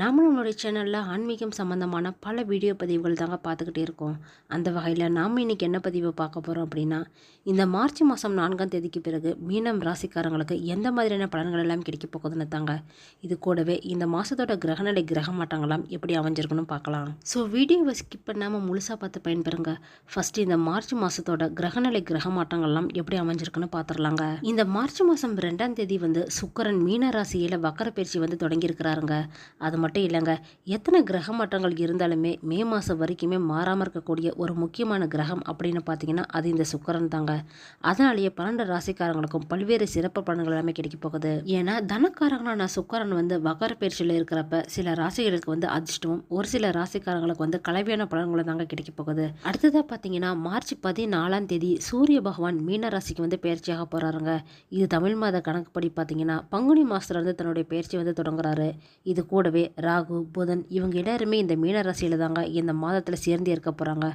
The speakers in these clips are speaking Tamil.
நாம நம்மளுடைய சேனலில் ஆன்மீகம் சம்மந்தமான பல வீடியோ பதிவுகள் தாங்க பார்த்துக்கிட்டே இருக்கோம். அந்த வகையில் நாம் இன்னைக்கு என்ன பதிவு பார்க்க போகிறோம் அப்படின்னா இந்த மார்ச் மாதம் நான்காம் தேதிக்கு பிறகு மீனம் ராசிக்காரங்களுக்கு எந்த மாதிரியான பலன்கள் எல்லாம் கிடைக்க போகுதுன்னு தாங்க. இது கூடவே இந்த மாதத்தோட கிரகநிலை கிரக மாற்றங்களாம் எப்படி அமைஞ்சிருக்குன்னு பார்க்கலாம். ஸோ வீடியோவை ஸ்கிப் பண்ணாமல் முழுசாக பார்த்து பயன்பெறுங்க. ஃபஸ்ட்டு இந்த மார்ச் மாதத்தோட கிரகநிலை கிரக மாற்றங்கள்லாம் எப்படி அமைஞ்சிருக்குன்னு பார்த்துடலாங்க. இந்த மார்ச் மாதம் ரெண்டாம் தேதி வந்து சுக்கரன் மீன ராசியில் வக்கர பயிற்சி வந்து தொடங்கியிருக்கிறாருங்க. அது மட்டும் இல்லைங்க. எத்தனை கிரக மாற்றங்கள் இருந்தாலுமே மே மாதம் வரைக்குமே மாறாமல் இருக்கக்கூடிய ஒரு முக்கியமான கிரகம் அப்படின்னு பார்த்தீங்கன்னா அது இந்த சுக்கரன் தாங்க. அதனாலேயே பன்னெண்டு ராசிக்காரங்களுக்கும் பல்வேறு சிறப்பு பலன்கள் எல்லாமே கிடைக்க போகுது. ஏன்னா தனக்காரங்களான சுக்கரன் வந்து வகர பயிற்சியில் இருக்கிறப்ப சில ராசிகளுக்கு வந்து அதிர்ஷ்டமும் ஒரு சில ராசிக்காரங்களுக்கு வந்து கலவையான பலன்களும் தாங்க கிடைக்க போகுது. அடுத்ததாக பார்த்தீங்கன்னா மார்ச் பதினாலாம் தேதி சூரிய பகவான் மீன ராசிக்கு வந்து பயிற்சியாக போகிறாருங்க இது தமிழ் மாத கணக்குப்படி பார்த்தீங்கன்னா பங்குனி மாதத்துல வந்து தன்னுடைய பயிற்சி வந்து தொடங்குறாரு. இது கூடவே ராகு புதன் இவங்க எல்லாருமே இந்த மீனராசியில் தாங்க இந்த மாதத்தில் சேர்ந்து இருக்க போகிறாங்க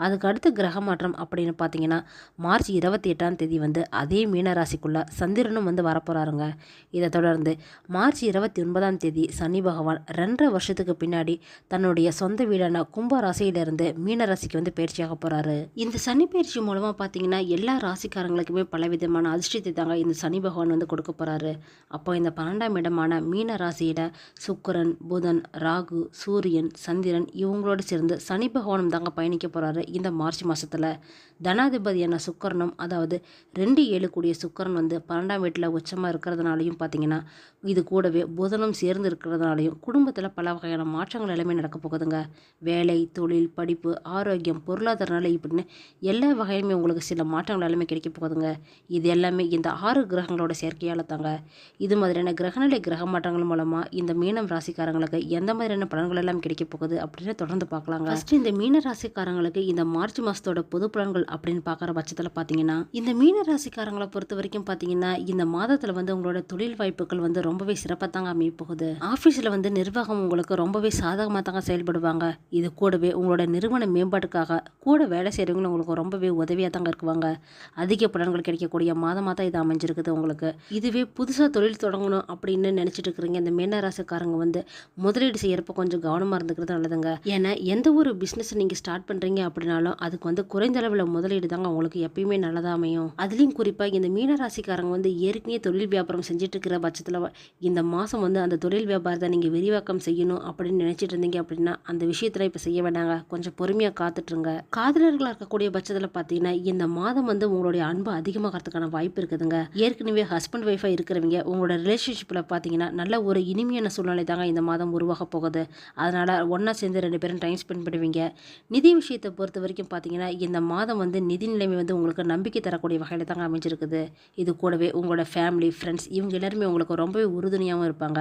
அதுக்கு அடுத்த கிரக மாற்றம் அப்படின்னு பார்த்தீங்கன்னா மார்ச் இருபத்தி எட்டாம் தேதி வந்து அதே மீனராசிக்குள்ளே சந்திரனும் வந்து வரப்போகிறாருங்க இதை தொடர்ந்து மார்ச் இருபத்தி ஒன்பதாம் தேதி சனி பகவான் ரெண்டரை வருஷத்துக்கு பின்னாடி தன்னுடைய சொந்த வீடான கும்ப ராசியிலிருந்து மீனராசிக்கு வந்து பயிற்சியாக போகிறாரு இந்த சனி பயிற்சி மூலமாக பார்த்தீங்கன்னா எல்லா ராசிக்காரங்களுக்குமே பலவிதமான அதிர்ஷ்டத்தை தாங்க இந்த சனி பகவான் வந்து கொடுக்க போகிறாரு அப்போ இந்த பன்னெண்டாம் இடமான மீன ராசியில் சுக்கிரன் புதன் ராகு சூரியன் சந்திரன் இவங்களோடு சேர்ந்து சனி பகவானும் தாங்க பயணிக்க போகிறாரு இந்த மார்ச் மாதத்தில் தனாதிபதியான சுக்கரனும் அதாவது ரெண்டு ஏழு கூடிய சுக்கரன் வந்து பன்னெண்டாம் வீட்டில் உச்சமாக இருக்கிறதுனாலையும் பார்த்தீங்கன்னா இது கூடவே புதனும் சேர்ந்து இருக்கிறதுனாலையும் குடும்பத்தில் பல வகையான மாற்றங்கள் எல்லாமே நடக்க போகுதுங்க. வேலை தொழில் படிப்பு ஆரோக்கியம் பொருளாதார நிலை இப்படின்னு எல்லா வகையிலுமே உங்களுக்கு சில மாற்றங்கள் எல்லாமே கிடைக்க போகுதுங்க. இது எல்லாமே இந்த ஆறு கிரகங்களோட சேர்க்கையால் தாங்க இது மாதிரியான கிரகநிலை கிரக மாற்றங்கள் மூலமாக இந்த மீனம் ராசிக்காரங்களுக்கு எந்த மாதிரியான பலன்கள் எல்லாம் கிடைக்க போகுது அப்படின்னு தொடர்ந்து பார்க்கலாங்க. ஃபஸ்ட்டு இந்த மீன ராசிக்காரங்களுக்கு இந்த மார்ச் மாதத்தோட பொது பலன்கள் அப்படின்னு பார்க்குற பட்சத்தில் பார்த்தீங்கன்னா இந்த மீன ராசிக்காரங்களை பொறுத்த வரைக்கும் பார்த்தீங்கன்னா இந்த மாதத்தில் வந்து உங்களோட தொழில் வாய்ப்புகள் வந்து ரொம்பவே சிறப்பாக தாங்க அமைய போகுது. ஆஃபீஸில் வந்து நிர்வாகம் உங்களுக்கு ரொம்பவே சாதகமாக தாங்க செயல்படுவாங்க. இது கூடவே உங்களோட நிறுவன மேம்பாட்டுக்காக கூட வேலை செய்கிறவங்களும் உங்களுக்கு ரொம்பவே உதவியாக தாங்க இருக்குவாங்க. அதிக பலன்கள் கிடைக்கக்கூடிய மாதமாக தான் இது அமைஞ்சிருக்குது உங்களுக்கு. இதுவே புதுசாக தொழில் தொடங்கணும் அப்படின்னு நினச்சிட்டு இருக்கிறீங்க இந்த மீனராசிக்காரங்க வந்து முதலீடு செய்யறப்ப கொஞ்சம் கவனமாக இருந்துக்கிறது நல்லதுங்க. ஏன்னா எந்த ஒரு பிஸ்னஸ் நீங்கள் ஸ்டார்ட் பண்ணுறீங்க அப்படின்னாலும் அதுக்கு வந்து குறைந்த அளவில் முதலீடு தாங்க உங்களுக்கு எப்பயுமே நல்லதாக அமையும். அதுலேயும் குறிப்பாக இந்த மீனராசிக்காரங்க வந்து ஏற்கனவே தொழில் வியாபாரம் செஞ்சுட்டு இருக்கிற பட்சத்தில் இந்த மாதம் வந்து அந்த தொழில் வியாபாரத்தை நீங்கள் விரிவாக்கம் செய்யணும் அப்படின்னு நினச்சிட்டு இருந்தீங்க அப்படின்னா அந்த விஷயத்தில் இப்போ செய்ய வேண்டாங்க. கொஞ்சம் பொறுமையாக காத்துட்ருங்க காதலர்களாக இருக்கக்கூடிய பட்சத்தில் பார்த்தீங்கன்னா இந்த மாதம் வந்து உங்களுடைய அன்பு அதிகமாகிறதுக்கான வாய்ப்பு இருக்குதுங்க. ஏற்கனவே ஹஸ்பண்ட் ஒய்ஃபாக இருக்கிறவங்க உங்களோட ரிலேஷன்ஷிப்பில் பார்த்தீங்கன்னா நல்ல ஒரு இனிமையான சூழ்நிலை தாங்க இந்த மாதம் உருவாக போகுது. அதனால் ஒன்றா சேர்ந்து ரெண்டு பேரும் டைம் ஸ்பெண்ட் பண்ணுவீங்க. நிதி விஷயத்தை பொறுத்த பொறுத்த வரைக்கும் பார்த்தீங்கன்னா இந்த மாதம் வந்து நிதி நிலைமை வந்து உங்களுக்கு நம்பிக்கை தரக்கூடிய வகையில் தாங்க அமைஞ்சிருக்குது. இது கூடவே உங்களோட ஃபேமிலி ஃப்ரெண்ட்ஸ் இவங்க எல்லாருமே உங்களுக்கு ரொம்பவே உறுதுணையாகவும் இருப்பாங்க.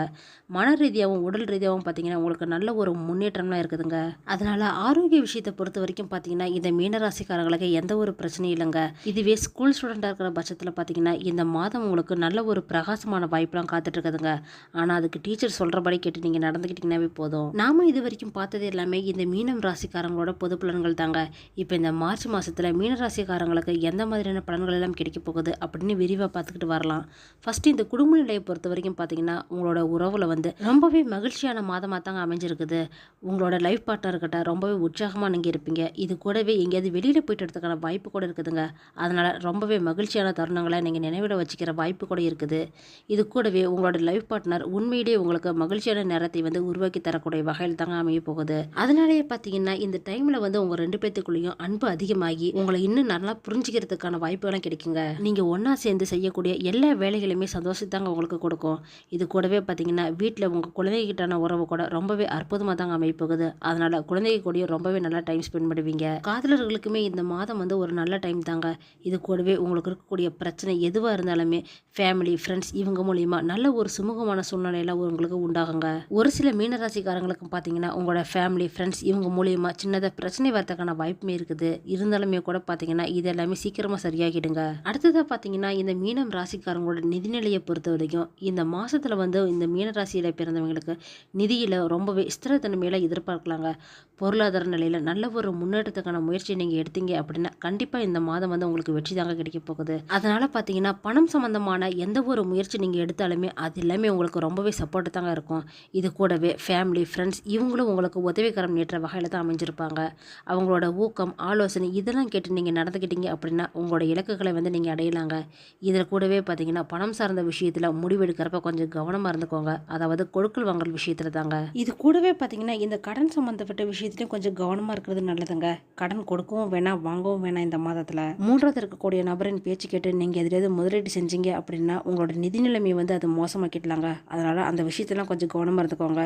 மன ரீதியாகவும் உடல் ரீதியாகவும் பார்த்தீங்கன்னா உங்களுக்கு நல்ல ஒரு முன்னேற்றம்லாம் இருக்குதுங்க. அதனால் ஆரோக்கிய விஷயத்தை பொறுத்த வரைக்கும் பார்த்தீங்கன்னா இந்த மீனராசிக்காரங்களுக்கு எந்த ஒரு பிரச்சனையும் இல்லைங்க. இதுவே ஸ்கூல் ஸ்டூடெண்ட்டாக இருக்கிற பட்சத்தில் பார்த்தீங்கன்னா இந்த மாதம் உங்களுக்கு நல்ல ஒரு பிரகாசமான வாய்ப்பெலாம் காத்துட்ருக்குதுங்க. ஆனால் அதுக்கு டீச்சர் சொல்கிறபடி கேட்டு நீங்கள் நடந்துக்கிட்டிங்கன்னாவே போதும். நாம இது வரைக்கும் பார்த்தது எல்லாமே இந்த மீனம் ராசிக்காரங்களோட பொது பலன்கள் தாங்க. இப்போ இந்த மார்ச் மாதத்தில் மீனராசிக்காரங்களுக்கு எந்த மாதிரியான பலன்கள் எல்லாம் கிடைக்க போகுது அப்படின்னு விரிவாக பார்த்துக்கிட்டு வரலாம். ஃபஸ்ட்டு இந்த குடும்ப நிலையை பொறுத்த வரைக்கும் பார்த்தீங்கன்னா உங்களோட உறவில் வந்து ரொம்பவே மகிழ்ச்சியான மாதமாக தாங்க அமைஞ்சிருக்குது. உங்களோட லைஃப் பார்ட்னர்கிட்ட ரொம்பவே உற்சாகமாக நீங்கள் இருப்பீங்க. இது கூடவே எங்கேயாவது வெளியில் போயிட்டு வரதுக்கான வாய்ப்பு கூட இருக்குதுங்க. அதனால் ரொம்பவே மகிழ்ச்சியான தருணங்களை நீங்கள் நினைவிட வச்சுக்கிற வாய்ப்பு கூட இருக்குது. இது கூடவே உங்களோட லைஃப் பார்ட்னர் உண்மையிலேயே உங்களுக்கு மகிழ்ச்சியான நேரத்தை வந்து உருவாக்கி தரக்கூடிய வகையில் தாங்க அமைய போகுது. அதனாலேயே பார்த்தீங்கன்னா இந்த டைமில் வந்து உங்கள் ரெண்டு பேத்துக்குள்ளேயும் அன்பு அதிகமாகி உங்களை இன்னும் நல்லா புரிஞ்சுக்கிறதுக்கான வாய்ப்புகளும் கிடைக்குங்க. நீங்கள் ஒன்றா சேர்ந்து செய்யக்கூடிய எல்லா வேலைகளுமே சந்தோஷத்தாங்க உங்களுக்கு கொடுக்கும். இது கூடவே பார்த்தீங்கன்னா வீட்டில் உங்கள் குழந்தைகிட்டான உறவு கூட ரொம்பவே அற்புதமாக தாங்க அமைய அதனால் குழந்தைங்க கூடயும் ரொம்பவே நல்லா டைம் ஸ்பெண்ட் பண்ணுவீங்க. காதலர்களுக்குமே இந்த மாதம் வந்து ஒரு நல்ல டைம் தாங்க. இது கூடவே உங்களுக்கு இருக்கக்கூடிய பிரச்சனை எதுவாக இருந்தாலுமே ஃபேமிலி ஃப்ரெண்ட்ஸ் இவங்க மூலியமா நல்ல ஒரு சுமூகமான சூழ்நிலையெல்லாம் உங்களுக்கு உண்டாகுங்க. ஒரு சில மீனராசிக்காரங்களுக்கு பார்த்தீங்கன்னா உங்களோட ஃபேமிலி ஃப்ரெண்ட்ஸ் இவங்க மூலியமாக சின்னதாக பிரச்சனை வரதுக்கான வாய்ப்புமே இருக்குது. இருந்தாலுமே கூட பார்த்தீங்கன்னா இது எல்லாமே சீக்கிரமாக சரியாகிடுங்க. அடுத்ததாக பார்த்தீங்கன்னா இந்த மீனம் ராசிக்காரங்களோட நிதிநிலையை பொறுத்த வரைக்கும் இந்த மாதத்தில் வந்து இந்த மீன ராசியில் பிறந்தவங்களுக்கு நிதியில் ரொம்பவே ஸ்திரத்தன்மையில் எதிர்பார்க்கலாங்க. பொருளாதார நிலையில் நல்ல ஒரு முன்னேற்றத்துக்கான முயற்சியை நீங்கள் எடுத்தீங்க அப்படின்னா கண்டிப்பாக இந்த மாதம் வந்து உங்களுக்கு வெற்றி தாங்க கிடைக்க போகுது. அதனால் பார்த்தீங்கன்னா பணம் சம்மந்தமான எந்த ஒரு முயற்சி நீங்கள் எடுத்தாலுமே அது எல்லாமே உங்களுக்கு ரொம்பவே சப்போர்ட் தாங்க இருக்கும். இது கூடவே ஃபேமிலி ஃப்ரெண்ட்ஸ் இவங்களும் உங்களுக்கு உதவிகரம் நீட்டுற வகையில் தான் அமைஞ்சிருப்பாங்க. அவங்களோட ஊக்கம் ஆலோசனை இதெல்லாம் கேட்டு நீங்கள் நடந்துக்கிட்டீங்க அப்படின்னா உங்களோட இலக்குகளை வந்து நீங்கள் அடையலாங்க. இதில் கூடவே பார்த்தீங்கன்னா பணம் சார்ந்த விஷயத்தில் முடிவெடுக்கிறப்ப கொஞ்சம் கவனமாக இருந்துக்கோங்க. அதாவது கொடுக்கல் வாங்கல் விஷயத்தில் தாங்க. இது கூடவே பார்த்தீங்கன்னா இந்த கடன் சம்மந்தப்பட்ட விஷயத்துலையும் கொஞ்சம் கவனமாக இருக்கிறது நல்லதுங்க. கடன் கொடுக்கவும் வேணாம் வாங்கவும் வேணாம் இந்த மாதத்தில். மூன்றாவது இருக்கக்கூடிய நபரின் பேச்சு கேட்டு நீங்கள் எதிராவது முதலீடு செஞ்சீங்க அப்படின்னா உங்களோட நிதி நிலைமையை வந்து அது மோசமாக்கிடலாங்க. அதனால் அந்த விஷயத்தெல்லாம் கொஞ்சம் கவனமாக இருந்துக்கோங்க.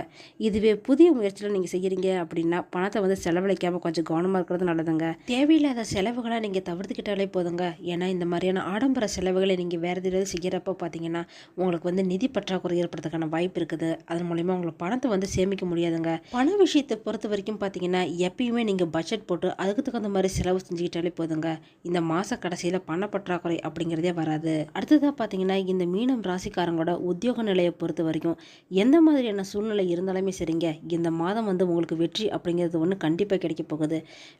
இதுவே புதிய முயற்சியில் நீங்கள் செய்கிறீங்க அப்படின்னா பணத்தை வந்து செலவழிக்காமல் கொஞ்சம் கவனமாக இருக்கிறது நல்லதுங்க. தேவையில்லாத செலவுகளை நீங்கள் தவிர்த்துக்கிட்டாலே போதுங்க. ஏன்னா இந்த மாதிரியான ஆடம்பர செலவுகளை நீங்கள் வேறு எதாவது செய்கிறப்ப பார்த்தீங்கன்னா உங்களுக்கு வந்து நிதி பற்றாக்குறை ஏற்படுறதுக்கான வாய்ப்பு இருக்குது. அதன் மூலிமா உங்களுக்கு பணத்தை வந்து சேமிக்க முடியாதுங்க. பண விஷயத்தை பொறுத்த வரைக்கும் பார்த்தீங்கன்னா எப்பயுமே நீங்கள் பட்ஜெட் போட்டு அதுக்கு தகுந்த மாதிரி செலவு செஞ்சுக்கிட்டாலே போதுங்க. இந்த மாத கடைசியில் பண பற்றாக்குறை அப்படிங்கிறதே வராது. அடுத்ததாக பார்த்தீங்கன்னா இந்த மீனம் ராசிக்காரங்களோட உத்தியோக நிலையை பொறுத்த வரைக்கும் எந்த மாதிரியான சூழ்நிலை இருந்தாலுமே சரிங்க. இந்த மாதம் வந்து உங்களுக்கு வெற்றி அப்படிங்கிறது ஒன்று கண்டிப்பாக கிடைக்க போகுது.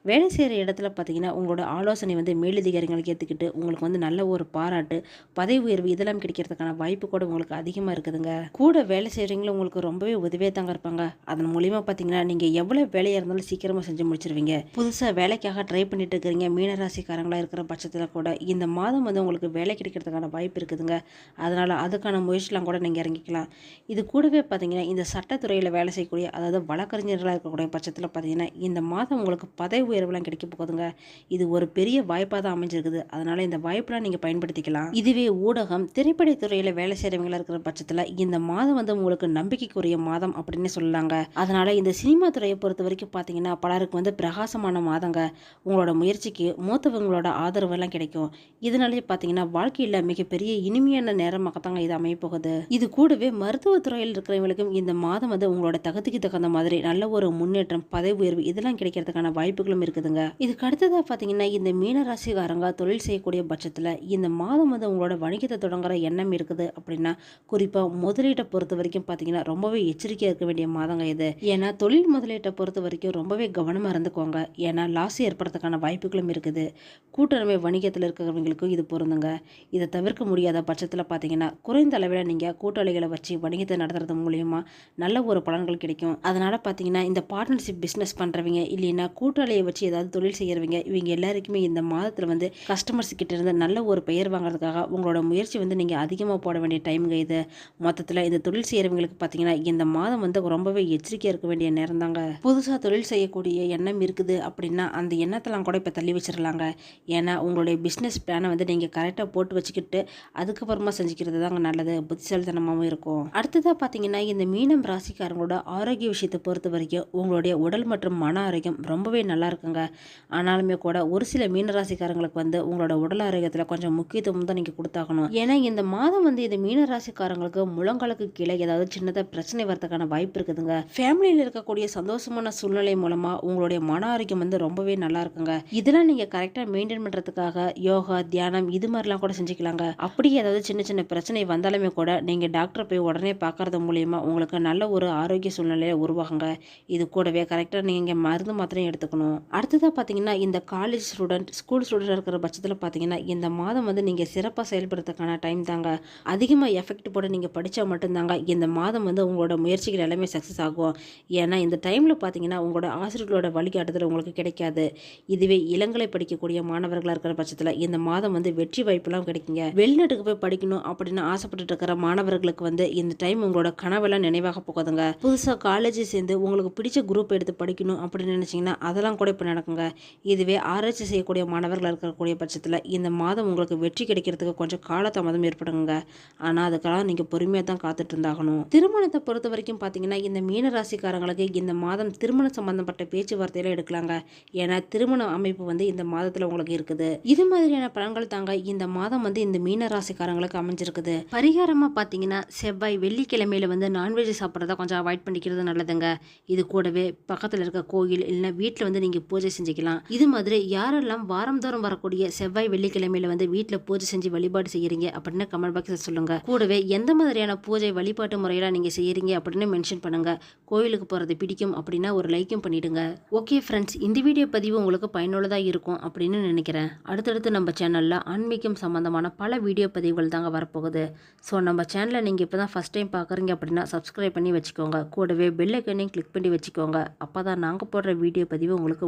வேலை செய்கிற இடத்துல பார்த்தீங்கன்னா உங்களோட ஆலோசனை வந்து மேலதிகாரிகளுக்கு ஏற்றுக்கிட்டு உங்களுக்கு வந்து நல்ல ஒரு பாராட்டு பதவி உயர்வு இதெல்லாம் கிடைக்கிறதுக்கான வாய்ப்பு கூட உங்களுக்கு அதிகமாக இருக்குதுங்க. கூட வேலை செய்கிறவங்களும் உங்களுக்கு ரொம்பவே உதவியாக தாங்க இருப்பாங்க. அதன் மூலிமா பார்த்தீங்கன்னா நீங்கள் எவ்வளோ வேலையாக இருந்தாலும் சீக்கிரமாக செஞ்சு முடிச்சிருவீங்க. புதுசாக வேலைக்காக ட்ரை பண்ணிட்டு இருக்கிறீங்க. மீனராசிக்காரங்களாக இருக்கிற பட்சத்தில் கூட இந்த மாதம் வந்து உங்களுக்கு வேலை கிடைக்கிறதுக்கான வாய்ப்பு இருக்குதுங்க. அதனால் அதுக்கான முயற்சிலாம் கூட நீங்கள் இறங்கிக்கலாம். இது கூடவே பார்த்தீங்கன்னா இந்த சட்டத்துறையில் வேலை செய்யக்கூடிய அதாவது வழக்கறிஞர்களாக இருக்கக்கூடிய பட்சத்தில் பார்த்தீங்கன்னா இந்த மாதம் உங்களுக்கு பதவி உயர்வுலாம் கிடைக்க போகுதுங்க. இது ஒரு பெரிய வாய்ப்பாக தான் அமைஞ்சிருக்குது. அதனால் இந்த வாய்ப்பெலாம் நீங்கள் பயன்படுத்திக்கலாம். இதுவே ஊடகம் திரைப்படத்துறையில் வேலை செய்கிறவங்களா இருக்கிற பட்சத்தில் இந்த மாதம் வந்து உங்களுக்கு நம்பிக்கைக்குரிய மாதம் அப்படின்னு சொல்லலாங்க. அதனால் இந்த சினிமா துறையை பொறுத்த வரைக்கும் பார்த்தீங்கன்னா பலருக்கு வந்து பிரகாசமான மாதங்க. உங்களோட முயற்சிக்கு மூத்தவங்களோட ஆதரவெல்லாம் கிடைக்கும். இதனாலேயே பார்த்தீங்கன்னா வாழ்க்கையில் மிகப்பெரிய இனிமையான நேரமாகத்தாங்க இது அமைய போகுது இது கூடவே மருத்துவத்துறையில் இருக்கிறவங்களுக்கும் இந்த மாதம் வந்து உங்களோட தகுதிக்கு தகுந்த மாதிரி நல்ல ஒரு முன்னேற்றம் பதவி உயர்வு இதெல்லாம் கிடைக்கிறதுக்கான வாய்ப்புகளும் இருக்குதுங்க. இதுக்கு அடுத்ததாக பார்த்தீங்கன்னா இந்த மீனராசிக்காரங்க தொழில் செய்யக்கூடிய பட்சத்தில் இந்த மாதம் வந்து உங்களோட வணிகத்தை தொடங்குற எண்ணம் இருக்குது அப்படின்னா குறிப்பாக முதலீட்டை பொறுத்த வரைக்கும் பார்த்தீங்கன்னா ரொம்பவே எச்சரிக்கையாக இருக்க வேண்டிய மாதங்க இது. ஏன்னா தொழில் முதலீட்டை பொறுத்த வரைக்கும் ரொம்பவே கவனமாக இருந்துக்கோங்க. ஏன்னா லாஸ் ஏற்படுறதுக்கான வாய்ப்புகளும் இருக்குது. கூட்டுறமை வணிகத்தில் இருக்கிறவங்களுக்கும் இது பொருந்துங்க. இதை தவிர்க்க முடியாத பட்சத்தில் பார்த்தீங்கன்னா குறைந்த அளவில் நீங்கள் கூட்டாளிகளை வச்சு வணிகத்தை நடத்துறது மூலயமா நல்ல ஒரு பலன்கள் கிடைக்கும். அதனால் பார்த்தீங்கன்னா இந்த பார்ட்னர்ஷிப் பிஸ்னஸ் பண்ணுறவங்க இல்லைன்னா கூட்டாளியை வச்சு ஏதாவது தொழில் செய்கிறவங்க இவங்க எல்லாருக்குமே இந்த மாதத்தில் வந்து கஸ்டமர்ஸ் கிட்ட இருந்து நல்ல ஒரு பெயர் வாங்குறதுக்காக உங்களோட முயற்சி வந்து நீங்கள் அதிகமாக போட வேண்டிய டைமுங்க இது. மொத்தத்தில் இந்த தொழில் செய்கிறவங்களுக்கு பார்த்தீங்கன்னா இந்த மாதம் வந்து ரொம்பவே எச்சரிக்கையாக இருக்க வேண்டிய நேரம் தாங்க. புதுசாக தொழில் செய்யக்கூடிய எண்ணம் இருக்குது அப்படின்னா அந்த எண்ணத்தெல்லாம் கூட இப்போ தள்ளி வச்சிடலாங்க ஏன்னா உங்களுடைய பிஸ்னஸ் பிளானை வந்து நீங்கள் கரெக்டாக போட்டு வச்சுக்கிட்டு அதுக்கப்புறமா செஞ்சுக்கிறது தாங்க நல்லது. புத்திசாலித்தனமாகவும் இருக்கும். அடுத்ததாக பார்த்தீங்கன்னா இந்த மீனம் ராசிக்காரங்களோட ஆரோக்கிய விஷயத்தை பொறுத்த வரைக்கும் உங்களுடைய உடல் மற்றும் மன ஆரோக்கியம் ரொம்பவே நல்லா இருக்குங்க. ஆனாலுமே கூட ஒரு சில மீன ராசிக்காரங்களுக்கு வந்து உங்களோட உடல் ஆரோக்கியத்தில் கொஞ்சம் முக்கியத்துவம் தான் நீங்கள் கொடுத்தாகணும். ஏன்னா இந்த மாதம் வந்து இந்த மீனராசிக்காரங்களுக்கு முழங்காலுக்கு கீழே ஏதாவது சின்னதாக பிரச்சனை வரதுக்கான வாய்ப்பு இருக்குதுங்க. ஃபேமிலியில் இருக்கக்கூடிய சந்தோஷமான சூழ்நிலை மூலமாக உங்களுடைய மன ஆரோக்கியம் வந்து ரொம்பவே நல்லா இருக்குங்க. இதெல்லாம் நீங்கள் கரெக்டாக மெயின்டைன் பண்ணுறதுக்காக யோகா தியானம் இது மாதிரிலாம் கூட செஞ்சுக்கலாங்க. அப்படி ஏதாவது சின்ன சின்ன பிரச்சனை வந்தாலுமே கூட நீங்கள் டாக்டரை போய் உடனே பார்க்கறது மூலயமா உங்களுக்கு நல்ல ஒரு ஆரோக்கிய சூழ்நிலையை உருவாகுங்க. இது கூடவே கரெக்டாக நீங்கள் மருந்து மாத்திரையும் எடுத்துக்கணும். அடுத்ததாக பார்த்தீங்கன்னா இந்த காலேஜ் ஸ்டூடெண்ட் ஸ்கூல் ஸ்டூடெண்ட் இருக்கிற பட்சத்தில் பார்த்தீங்கன்னா இந்த மாதம் வந்து நீங்கள் சிறப்பாக செயல்படுறதுக்கான டைம் தாங்க. அதிகமாக எஃபெக்ட் போட நீங்கள் படித்தா மட்டும்தாங்க இந்த மாதம் வந்து உங்களோட முயற்சிகள் எல்லாமே சக்ஸஸ் ஆகும். ஏன்னா இந்த டைமில் பார்த்தீங்கன்னா உங்களோட ஆசிரியர்களோட வழிகாட்டுதல் உங்களுக்கு கிடைக்காது. இதுவே இளங்கலை படிக்கக்கூடிய மாணவர்களாக இருக்கிற பட்சத்தில் இந்த மாதம் வந்து வெற்றி வாய்ப்புலாம் கிடைக்குங்க. வெளிநாட்டுக்கு போய் படிக்கணும் அப்படின்னு ஆசைப்பட்டு இருக்கிற மாணவர்களுக்கு வந்து இந்த டைம் உங்களோட கனவெல்லாம் நினைவாக போகுதுங்க. புதுசாக காலேஜ் சேர்ந்து உங்களுக்கு பிடிச்ச குரூப் எடுத்து படிக்கணும் அப்படின்னு நினச்சிங்கன்னா அதெல்லாம் கூட இப்போ நடக்குங்க. இதுவே ஆராய்ச்சி செய்யக்கூடிய மாணவர்களாக இருக்கக்கூடிய பட்சத்தில் இந்த மாதம் உங்களுக்கு வெற்றி கிடைக்கிறதுக்கு கொஞ்சம் காலதாமதம் ஏற்படுங்க. ஆனால் அதுக்கெல்லாம் நீங்கள் பொறுமையாக தான் காத்துட்டு இருந்தாகணும். திருமணத்தை பொறுத்த வரைக்கும் பார்த்தீங்கன்னா இந்த மீன ராசிக்காரங்களுக்கு இந்த மாதம் திருமணம் சம்பந்தப்பட்ட பேச்சுவார்த்தையில எடுக்கலாங்க. ஏன்னா திருமண அமைப்பு வந்து இந்த மாதத்தில் உங்களுக்கு இருக்குது. இது மாதிரியான பலன்கள் தாங்க இந்த மாதம் வந்து இந்த மீன ராசிக்காரங்களுக்கு அமைஞ்சிருக்குது. பரிகாரமாக பார்த்தீங்கன்னா செவ்வாய் வெள்ளிக்கிழமையில வந்து நான்வெஜ் சாப்பிட்றத கொஞ்சம் அவாய்ட் பண்ணிக்கிறது நல்லதுங்க. இது கூடவே பக்கத்தில் இருக்க கோயில் இல்லைன்னா வீட்டில் வந்து நீங்கள் பூஜை செஞ்சுக்கலாம். இது மாதிரி யாரெல்லாம் வாரந்தோறும் வரக்கூடிய செவ்வாய் வெள்ளிக்கிழமையில வந்து வீட்டில் பூஜை செஞ்சு வழிபாடு செய்கிறீங்க அப்படின்னு கமெண்ட் பாக்ஸில் சொல்லுங்கள் கூடவே எந்த மாதிரியான பூஜை வழிபாட்டு முறையெல்லாம் நீங்கள் செய்கிறீங்க அப்படின்னு மென்ஷன் பண்ணுங்கள் கோயிலுக்கு போகிறது பிடிக்கும் அப்படின்னா ஒரு லைக்கும் பண்ணிவிடுங்க ஓகே ஃப்ரெண்ட்ஸ் இந்த வீடியோ பதிவு உங்களுக்கு பயனுள்ளதாக இருக்கும் அப்படின்னு நினைக்கிறேன். அடுத்தடுத்து நம்ம சேனலில் ஆன்மீகம் சம்மந்தமான பல வீடியோ பதிவுகள் தாங்க வரப்போகுது. ஸோ நம்ம சேனலை நீங்கள் இப்போ தான் ஃபஸ்ட் டைம் பார்க்குறீங்க அப்படின்னா சப்ஸ்கிரைப் பண்ணி வச்சுக்கோங்க. கூடவே பெல் ஐக்கனையும் கிளிக் பண்ணி வச்சுக்கோங்க. அப்போ தான் நாங்கள் போடுற வீடியோ பதிவு உங்களுக்கு